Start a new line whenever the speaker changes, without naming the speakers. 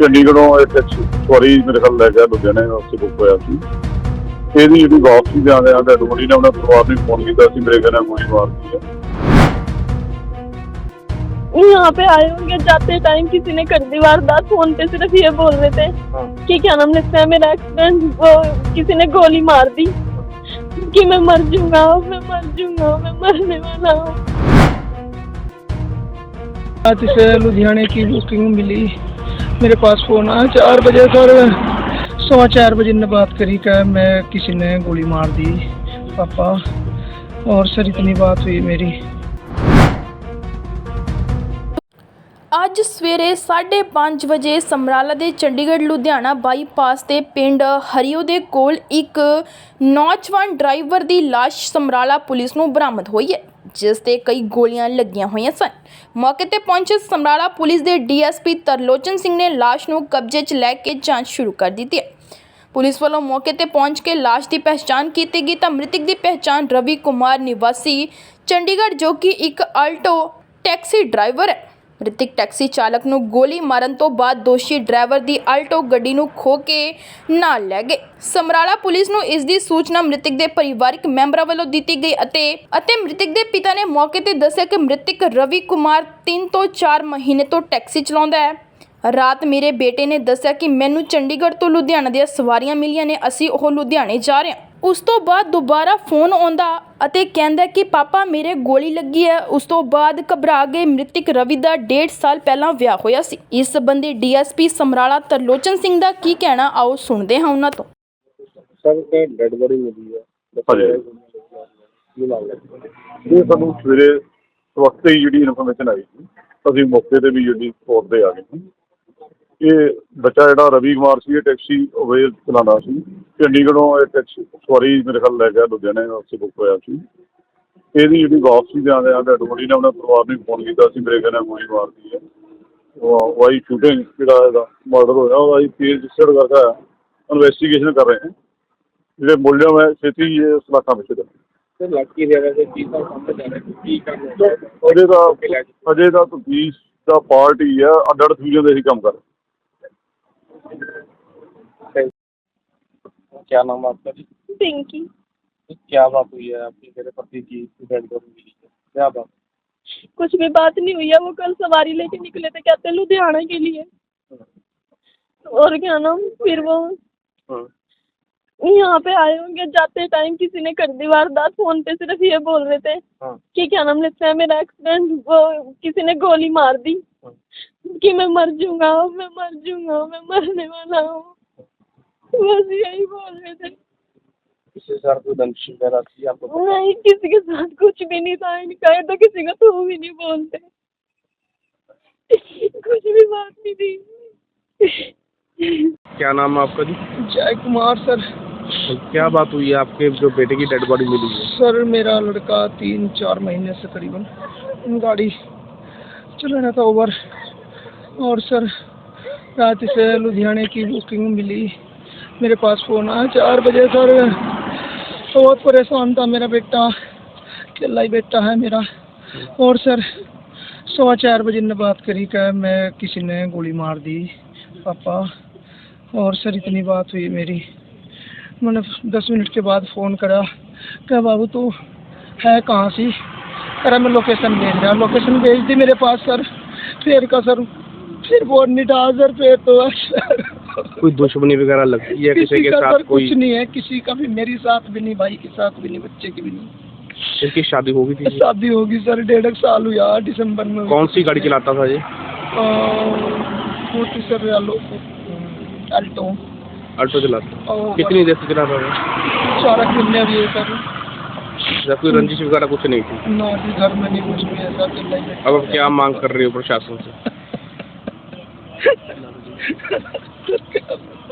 ਚੰਡੀਗੜ੍ਹੋਂ ਇਹ ਟੈਕਸੀ ਸਵਾਰੀ ਮੇਰੇ ਖਿਆਲ ਲੈ ਗਿਆ ਲੁਧਿਆਣੇ ਉੱਥੇ ਬੁੱਕ ਹੋਇਆ ਸੀ ਇਹਦੀ ਜਿਹੜੀ ਵਾਪਸੀ ਦੇ ਆਉਂਦੇ ਆਂਦੇ ਡੋਰੀ ਨੇ ਉਹਨਾਂ ਪਰਿਵਾਰ ਨੂੰ ਫੋਨ ਕੀਤਾ ਸੀ ਮੇਰੇ ਘਰ ਗੋਲੀ ਮਾਰਦੀ ਹੈ
यहाँ पे आए होंगे जाते टाइम किसी ने कर दी वारदात फोन पे सिर्फ ये बोल रहे थे कि क्या नाम लेते हैं मेरा एक्सीडेंट वो किसी ने गोली मार दी कि मैं मर जाऊंगा मैं मर जाऊंगा मैं मरने वाला हूँ
रात से लुधियाने की बुकिंग मिली मेरे पास फोन आया चार बजे सर सवा चार बजे ने बात करी कि मैं किसी ने गोली मार दी पापा और सर इतनी बात हुई मेरी
ਅੱਜ ਸਵੇਰੇ 5:30 ਵਜੇ ਸਮਰਾਲਾ ਦੇ ਚੰਡੀਗੜ੍ਹ ਲੁਧਿਆਣਾ ਬਾਈਪਾਸ ਤੇ ਪਿੰਡ ਹਰੀਓ ਦੇ ਕੋਲ ਇੱਕ ਨੌਜਵਾਨ ਡਰਾਈਵਰ ਦੀ ਲਾਸ਼ ਸਮਰਾਲਾ ਪੁਲਿਸ ਨੂੰ ਬਰਾਮਦ ਹੋਈ ਹੈ ਜਿਸ ਤੇ ਕਈ ਗੋਲੀਆਂ ਲੱਗੀਆਂ ਹੋਈਆਂ ਸਨ। ਮੌਕੇ ਤੇ ਪਹੁੰਚੇ ਸਮਰਾਲਾ ਪੁਲਿਸ ਦੇ ਡੀਐਸਪੀ ਤਰਲੋਚਨ ਸਿੰਘ ਨੇ ਲਾਸ਼ ਨੂੰ ਕਬਜ਼ੇ 'ਚ ਲੈ ਕੇ ਜਾਂਚ ਸ਼ੁਰੂ ਕਰ ਦਿੱਤੀ ਹੈ। ਪੁਲਿਸ ਵੱਲੋਂ ਮੌਕੇ ਤੇ ਪਹੁੰਚ ਕੇ ਲਾਸ਼ ਦੀ ਪਹਿਚਾਣ ਕੀਤੀ ਗਈ ਤਾਂ ਮ੍ਰਿਤਕ ਦੀ ਪਹਿਚਾਣ ਰਵੀ ਕੁਮਾਰ ਨਿਵਾਸੀ, ਚੰਡੀਗੜ੍ਹ ਜੋ ਕਿ ਇੱਕ ਆਲਟੋ ਟੈਕਸੀ ਡਰਾਈਵਰ ਹੈ। ਮ੍ਰਿਤਕ ਟੈਕਸੀ ਚਾਲਕ ਨੂੰ ਗੋਲੀ ਮਾਰਨ ਤੋਂ ਬਾਅਦ ਦੋਸ਼ੀ ਡਰਾਈਵਰ ਦੀ ਆਲਟੋ ਗੱਡੀ ਨੂੰ ਖੋ ਕੇ ਨਾਲ ਲੈ ਗਏ। ਸਮਰਾਲਾ ਪੁਲਿਸ ਨੂੰ ਇਸ ਦੀ ਸੂਚਨਾ ਮ੍ਰਿਤਕ ਦੇ ਪਰਿਵਾਰਕ ਮੈਂਬਰਾਂ ਵੱਲੋਂ ਦਿੱਤੀ ਗਈ ਅਤੇ ਅਤੇ ਮ੍ਰਿਤਕ ਦੇ ਪਿਤਾ ਨੇ ਮੌਕੇ ਤੇ ਦੱਸਿਆ ਕਿ ਮ੍ਰਿਤਕ ਰਵੀ ਕੁਮਾਰ 3 ਤੋਂ 4 ਮਹੀਨੇ ਤੋਂ ਟੈਕਸੀ ਚਲਾਉਂਦਾ ਹੈ। ਰਾਤ ਮੇਰੇ ਬੇਟੇ ਨੇ ਦੱਸਿਆ ਕਿ ਮੈਨੂੰ ਚੰਡੀਗੜ੍ਹ ਤੋਂ ਲੁਧਿਆਣਾ ਦੀਆਂ ਸਵਾਰੀਆਂ ਮਿਲੀਆਂ ਨੇ, ਅਸੀਂ ਉਹ ਲੁਧਿਆਣੇ ਜਾ ਰਹੇ ਹਾਂ। ਉਸ ਤੋਂ ਬਾਅਦ ਦੁਬਾਰਾ ਫੋਨ ਆਉਂਦਾ ਅਤੇ ਕਹਿੰਦਾ ਕਿ ਪਾਪਾ ਮੇਰੇ ਗੋਲੀ ਲੱਗੀ ਹੈ। ਉਸ ਤੋਂ ਬਾਅਦ ਘਬਰਾ ਗਏ ਮ੍ਰਿਤਕ ਰਵੀ ਦਾ 1.5 ਸਾਲ ਪਹਿਲਾਂ ਵਿਆਹ ਹੋਇਆ ਸੀ। ਇਸ ਸੰਬੰਧੀ ਡੀਐਸਪੀ ਸਮਰਾਲਾ ਤਰਲੋਚਨ ਸਿੰਘ ਦਾ ਕੀ ਕਹਿਣਾ ਆਓ ਸੁਣਦੇ ਹਾਂ ਉਹਨਾਂ ਤੋਂ।
ਸਰ ਤੇ ਡੈਡ ਬੋਡੀ ਮਿਲੀ ਹੈ।
ਹਾਂਜੀ।
ਕੀ ਮਾਮਲਾ ਹੈ?
ਇਹ ਸਾਨੂੰ ਸਵੇਰੇ ਵਕਤ ਹੀ ਜਿਹੜੀ ਇਨਫੋਰਮੇਸ਼ਨ ਆਈ ਸੀ। ਅਸੀਂ ਮੌਕੇ ਤੇ ਵੀ ਜਿਹੜੀ ਸਪੋਰਟ ਤੇ ਆ ਗਏ ਸੀ। ਇਹ ਬੱਚਾ ਜਿਹੜਾ ਰਵੀ ਕੁਮਾਰ ਸੀ ਇਹ ਟੈਕਸੀ ਅਵੇਲ ਚਲਾਉਂਦਾ ਸੀ। ਚੰਡੀਗੜ੍ਹੋਂ ਟੈਕਸੀ ਸਵਾਰੀ ਮੇਰੇ ਖਿਆਲ ਲੈ ਗਿਆ ਲੁਧਿਆਣੇ ਉੱਥੇ ਬੁੱਕ ਹੋਇਆ ਸੀ। ਇਹਦੀ ਜਿਹੜੀ ਵਾਪਸੀ ਦੇ ਆਉਂਦੇ ਆਂਦੇ ਡੋਰੀ ਨੇ ਉਹਨਾਂ ਪਰਿਵਾਰ ਨੂੰ ਫੋਨ ਕੀਤਾ ਸੀ ਮੇਰੇ ਘਰ ਗੋਲੀ ਮਾਰਦੀ ਹੈ। ਉਹ ਵਾਈ ਸ਼ੂਟਿੰਗ ਜਿਹੜਾ ਇਹਦਾ ਮਰਡਰ ਹੋਇਆ ਉਹਦਾ ਅਸੀਂ ਕੇਸ ਰਜਿਸਟਰ ਕਰਕੇ ਇਨਵੈਸਟੀਗੇਸ਼ਨ ਕਰ ਰਹੇ ਹਾਂ ਜਿਹੜੇ ਮੁੱਲਿਆਂ ਹੈ ਛੇਤੀ ਇਹ ਸਲਾਖਾਂ ਵਿੱਚ ਦੇ
ਤੇ ਲੜਕੀ ਦੇ ਵੈਸੇ ਕੀ ਸਮਝ ਆ ਰਿਹਾ ਕੀ ਹੈ
ਅਜੇ ਤਾਂ ਅਜੇ ਤਾਂ ਤਫਤੀਸ਼ ਦਾ ਪਾਰਟ ਹੀ ਆ ਅੱਡ ਅੱਡ ਫਿਊਜ਼ਨ ਦੇ ਹੀ ਕੰਮ ਕਰ
क्या नाम है आपका जी?
पिंकी।
क्या बात हुई है? आपकी मेरे पति की मिली है क्या बात?
कुछ भी बात नहीं हुई है वो कल सवारी लेके निकले थे कहते लुधियाना के लिए। और क्या नाम? फिर वो
हाँ।
यहाँ पे आए होंगे जाते टाइम किसी ने कर दी वारदात फ़ोन पे सिर्फ़ ये बोल रहे थे
हाँ।
कि क्या नाम लेते हैं मेरा एक्सीडेंट वो किसी ने गोली मार दी
हाँ।
कि मैं मर जाऊँगा मैं मर जाऊँगा मैं मरने वाला हूँ। बस यही बोल रहे थे।
किसी सर को दंश वगैरह थी आपको
नहीं किसी के साथ कुछ भी नहीं था। इनका तो किसी का तू भी नहीं बोलते। कुछ भी बात नहीं थी।
क्या नाम है आपका जी?
जय कुमार सर।
क्या बात हुई है? आपके जो बेटे की डेड बॉडी मिली है?
सर मेरा लड़का तीन चार महीने से करीबन गाड़ी चला रहा था ओवर और सर रात से लुधियाने की बुकिंग मिली। मेरे पास फ़ोन आया, चार बजे सर। बहुत परेशान था मेरा बेटा, अकेला ही बेटा है मेरा। और सर, सवा चार बजे ने बात करी कि मैं किसी ने गोली मार दी, पापा। और सर, इतनी बात हुई मेरी। मैंने दस मिनट के बाद फ़ोन करा क्या बाबू, तू है कहाँ सी? करा, मैं लोकेशन भेज रहा लोकेशन भेज दी मेरे पास, सर। फिर का, सर, फिर वो नहीं सर, फिर तो सर।
कोई दुश्मनी वगैरह लगती है किसी के साथ कोई?
कुछ नहीं है किसी का भी मेरे साथ भी नहीं भाई के साथ भी नहीं बच्चे की भी नहीं।
इनकी शादी हो गई थी
शादी होगी सर डेढ़ साल हुआ दिसंबर में
कौन सी गाड़ी चलाता था ये?
सर आलो अल्टो
चलाता कितनी देर से चलाता था?
चारक मिलने भी है सर।
जब कोई रंजिश वगैरह कुछ नहीं थी?
ना जी घर में नहीं कुछ भी ऐसा नहीं
अब क्या मांग कर रहे हो प्रशासन से? just come.